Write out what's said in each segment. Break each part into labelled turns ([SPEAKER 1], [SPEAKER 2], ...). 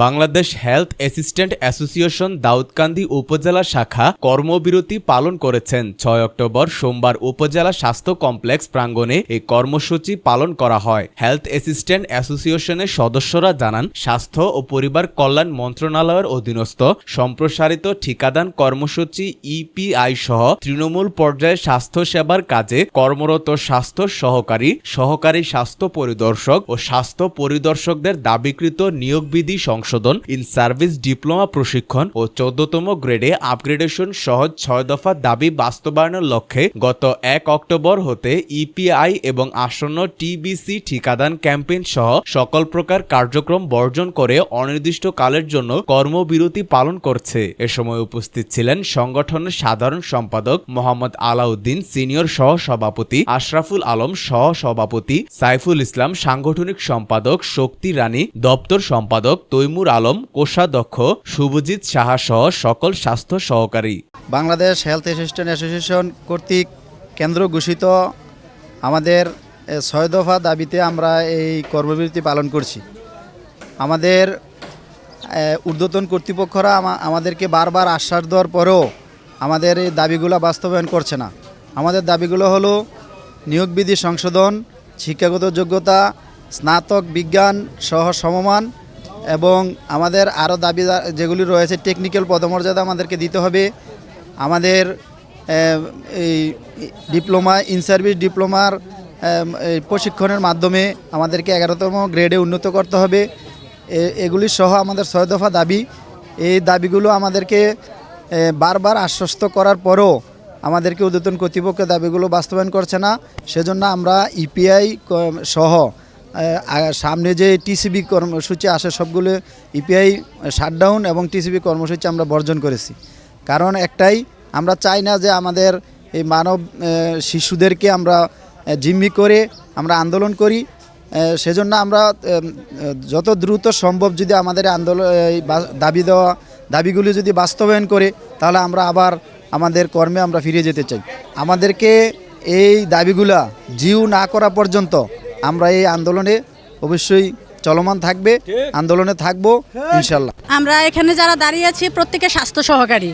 [SPEAKER 1] Bangladesh health assistant association Daudkandi উপজেলা শাখা কর্মবিরতি পালন করেছেন। ছয় অক্টোবর সোমবার উপজেলা স্বাস্থ্য কমপ্লেক্স প্রাঙ্গণে এই কর্মসূচি পালন করা হয়। হেলথ অ্যাসিস্ট্যান্ট অ্যাসোসিয়েশনের সদস্যরা জানান, স্বাস্থ্য ও পরিবার কল্যাণ মন্ত্রণালয়ের অধীনস্থ সম্প্রসারিত ঠিকাদান কর্মসূচি ইপিআই সহ তৃণমূল পর্যায়ে স্বাস্থ্য সেবার কাজে কর্মরত স্বাস্থ্য সহকারী সহকারী স্বাস্থ্য পরিদর্শক ও স্বাস্থ্য পরিদর্শকদের দাবিকৃত নিয়োগবিধি সংশোধন ইন সার্ভিস ডিপ্লোমা প্রশিক্ষণ ও চোদ্দতম গ্রেডে আপগ্রেডেশন সহ ছয় দফা দাবি বাস্তবায়নের লক্ষ্যে গত এক অক্টোবর হতে ইপিআই এবং আসন্ন টিবিসি ঠিকাদান ক্যাম্পেইন সহ সকল প্রকার কার্যক্রম বর্জন করে অনির্দিষ্টকালের জন্য কর্মবিরতি পালন করছে। এ সময় উপস্থিত ছিলেন সংগঠনের সাধারণ সম্পাদক মোহাম্মদ আলাউদ্দিন, সিনিয়র সহ সভাপতি আশরাফুল আলম সহ সভাপতি সাইফুল ইসলাম, সাংগঠনিক সম্পাদক শক্তি রানী, দপ্তর সম্পাদক তৈমুর আলম, কোষাধ্যক্ষ শুভজিৎ সাহা সহ সকল স্বাস্থ্য সহকারী।
[SPEAKER 2] বাংলাদেশ হেলথ অ্যাসিস্ট্যান্ট অ্যাসোসিয়েশন কর্তৃক কেন্দ্র ঘোষিত আমাদের ছয় দফা দাবিতে আমরা এই কর্মবিরতি পালন করছি। আমাদের ঊর্ধ্বতন কর্তৃপক্ষরা আমাদেরকে বারবার আশ্বাস দেওয়ার পরেও আমাদের এই দাবিগুলো বাস্তবায়ন করছে না। আমাদের দাবিগুলো হলো নিয়োগ বিধি সংশোধন, শিক্ষাগত যোগ্যতা, স্নাতক বিজ্ঞান সহ সমমান এবং আমাদের আরও দাবি যেগুলি রয়েছে টেকনিক্যাল পদমর্যাদা আমাদেরকে দিতে হবে। আমাদের এই ডিপ্লোমা ইন সার্ভিস ডিপ্লোমার প্রশিক্ষণের মাধ্যমে আমাদেরকে এগারোতম গ্রেডে উন্নত করতে হবে। এগুলি সহ আমাদের ছয় দফা দাবি। এই দাবিগুলো আমাদেরকে বারবার আশ্বস্ত করার পরও আমাদেরকে উদ্যতন কর্তৃপক্ষ দাবিগুলো বাস্তবায়ন করছে না। সেজন্য আমরা ইপিআই সহ এ, আ- সামনে যে টিসিবি কর্মসূচি আসে সবগুলো ইপিআই শাটডাউন এবং টিসিবি কর্মসূচি আমরা বর্জন করেছি। কারণ একটাই, আমরা চাই না যে আমাদের এই মানব শিশুদেরকে আমরা জিম্মি করে আমরা আন্দোলন করি। সেজন্য আমরা যত দ্রুত সম্ভব যদি আমাদের আন্দোলন দাবি দেওয়া, দাবিগুলি যদি বাস্তবায়ন করে, তাহলে আমরা আবার আমাদের কর্মে আমরা ফিরে যেতে চাই। আমাদেরকে এই দাবিগুলা জিউ না করা পর্যন্ত আমরা এই আন্দোলনে অবশ্যই চলমান থাকবে, আন্দোলনে থাকব ইনশাল্লাহ
[SPEAKER 3] আমরা এখানে যারা দাঁড়িয়ে আছি, প্রত্যেকে স্বাস্থ্য সহকারী।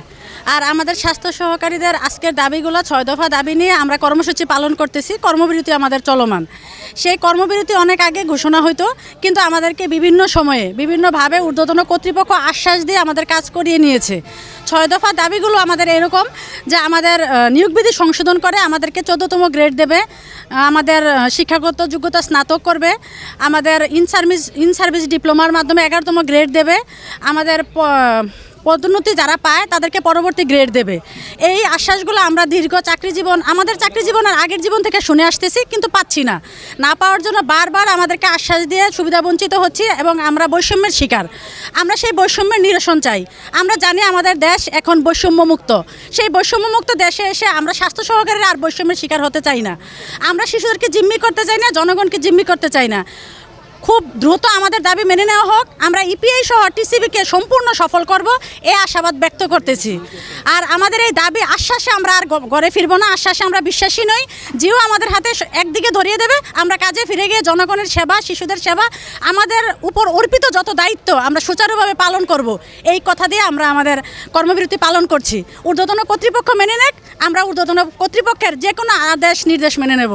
[SPEAKER 3] আর আমাদের স্বাস্থ্য সহকারীদের আজকের দাবিগুলো ছয় দফা দাবি নিয়ে আমরা কর্মসূচি পালন করতেছি। কর্মবিরতি আমাদের চলমান। সেই কর্মবিরতি অনেক আগে ঘোষণা হইতো, কিন্তু আমাদেরকে বিভিন্ন সময়ে, বিভিন্নভাবে ঊর্ধ্বতন কর্তৃপক্ষ আশ্বাস দিয়ে আমাদের কাজ করিয়ে নিয়েছে। ছয় দফা দাবিগুলো আমাদের এরকম যে আমাদের নিয়োগবিধি সংশোধন করে আমাদেরকে চোদ্দতম গ্রেড দেবে। আমাদের শিক্ষাগত যোগ্যতা স্নাতক করবে, আমাদের ইন সার্ভিস ইন সার্ভিস ডিপ্লোমার মাধ্যমে এগারোতম গ্রেড দেবে, আমাদের পদোন্নতি যারা পায়, তাদেরকে পরবর্তী গ্রেড দেবে। এই আশ্বাসগুলো আমরা দীর্ঘ চাকরি জীবন, আমাদের চাকরি জীবন আর আগের জীবন থেকে শুনে আসতেছি, কিন্তু পাচ্ছি না। না পাওয়ার জন্য বারবার আমাদেরকে আশ্বাস দিয়ে সুবিধা বঞ্চিত হচ্ছি এবং আমরা বৈষম্যের শিকার। আমরা সেই বৈষম্যের নিরসন চাই। আমরা জানি আমাদের দেশ এখন বৈষম্যমুক্ত। সেই বৈষম্যমুক্ত দেশে এসে আমরা স্বাস্থ্য সহকারীরা আর বৈষম্যের শিকার হতে চাই না। আমরা শিশুদেরকে জিম্মি করতে চাই না, জনগণকে জিম্মি করতে চাই না। খুব দ্রুত আমাদের দাবি মেনে নেওয়া হোক। আমরা ইপিআই সহ টিসিবিকে সম্পূর্ণ সফল করব, এ আশাবাদ ব্যক্ত করতেছি। আর আমাদের এই দাবি আশ্বাসে আমরা আর ঘরে ফিরবো না, আশ্বাসে আমরা বিশ্বাসী নই। জিও আমাদের হাতে একদিকে ধরিয়ে দেবে, আমরা কাজে ফিরে গিয়ে জনগণের সেবা, শিশুদের সেবা, আমাদের উপর অর্পিত যত দায়িত্ব আমরা সুচারুভাবে পালন করব, এই কথা দিয়ে আমরা আমাদের কর্মবিরতি পালন করছি। ঊর্ধ্বতন কর্তৃপক্ষ মেনে নেক, আমরা ঊর্ধ্বতন কর্তৃপক্ষের যে কোনো আদেশ নির্দেশ মেনে নেব।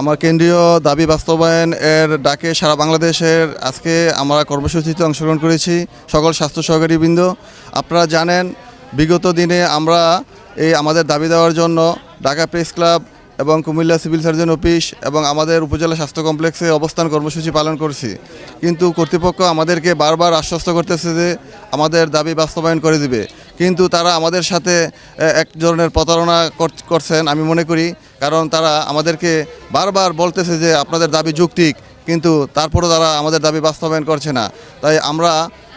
[SPEAKER 4] আমার কেন্দ্রীয় দাবি বাস্তবায়ন এর ডাকে সারা বাংলাদেশের আজকে আমরা কর্মসূচিতে অংশগ্রহণ করেছি সকল স্বাস্থ্য সহকারীবৃন্দ। আপনারা জানেন, বিগত দিনে আমরা এই আমাদের দাবি দেওয়ার জন্য ঢাকা প্রেস ক্লাব এবং কুমিল্লা সিভিল সার্জন অফিস এবং আমাদের উপজেলা স্বাস্থ্য কমপ্লেক্সে অবস্থান কর্মসূচি পালন করছি। কিন্তু কর্তৃপক্ষ আমাদেরকে বারবার আশ্বস্ত করতেছে যে আমাদের দাবি বাস্তবায়ন করে দিবে। কিন্তু তারা আমাদের সাথে এক ধরনের প্রতারণা কর- করছেন আমি মনে করি। কারণ তারা আমাদেরকে বারবার বলতেছে যে আপনাদের দাবি যৌক্তিক। কিন্তু তারপরও তারা আমাদের দাবি বাস্তবায়ন করছে না। তাই আমরা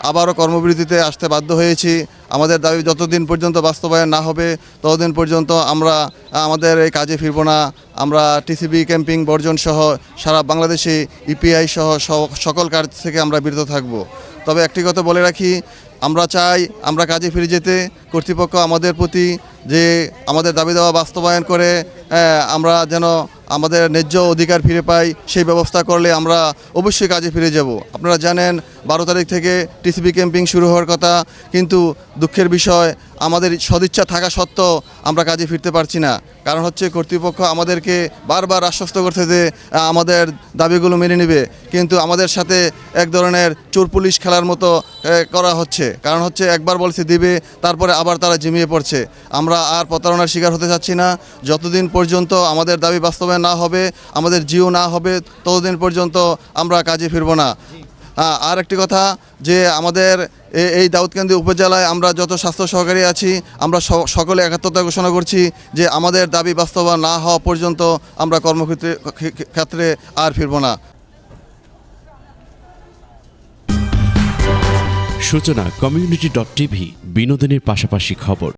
[SPEAKER 4] আবারও কর্মবিরতিতে আসতে বাধ্য হয়েছি। আমাদের দাবি যতদিন পর্যন্ত বাস্তবায়ন না হবে ততদিন পর্যন্ত আমরা আমাদের এই কাজে ফিরব না। আমরা টিসিবি ক্যাম্পিং বর্জন সহ সারা বাংলাদেশে ইপিআই সহ সকল কাজ থেকে আমরা বিরত থাকব। তবে একটি কথা বলে রাখি আমরা চাই আমরা কাজে ফিরে যেতে। কর্তৃপক্ষ আমাদের প্রতি যে আমাদের দাবি দেওয়া বাস্তবায়ন করে আহ, আমরা যেন আমাদের ন্যায্য অধিকার ফিরে পাই, সেই ব্যবস্থা করলে আমরা অবশ্যই কাজে ফিরে যাব। আপনারা জানেন বারো তারিখ থেকে টিসিবি ক্যাম্পিং শুরু হওয়ার কথা, কিন্তু দুঃখের বিষয়, আমাদের সদিচ্ছা থাকা সত্ত্বেও আমরা কাজে ফিরতে পারছি না। কারণ হচ্ছে কর্তৃপক্ষ আমাদেরকে বারবার আশ্বস্ত করছে যে আমাদের দাবিগুলো মেনে নেবে। কিন্তু আমাদের সাথে এক ধরনের চোর পুলিশ খেলার মতো করা হচ্ছে। কারণ হচ্ছে একবার বলছে দিবে, তারপরে আবার তারা জিমিয়ে পড়ছে। আমরা আর প্রতারণার শিকার হতে চাচ্ছি না। যতদিন পর্যন্ত আমাদের দাবি বাস্তবায়ন না হবে, আমাদের জিও না হবে, ততদিন পর্যন্ত আমরা কাজে ফিরব না। আর একটি কথা যে আমাদের এই দাউদকান্দি উপজেলায় আমরা যত স্বাস্থ্য সহকারী আছি, আমরা সকলে একাত্মতা ঘোষণা করছি যে আমাদের দাবি বাস্তবায়ন না হওয়া পর্যন্ত আমরা কর্মক্ষেত্রে ক্ষেত্রে আর ফিরব না।
[SPEAKER 5] সূচনা কমিউনিটি ডট টিভি বিনোদনের পাশাপাশি খবর।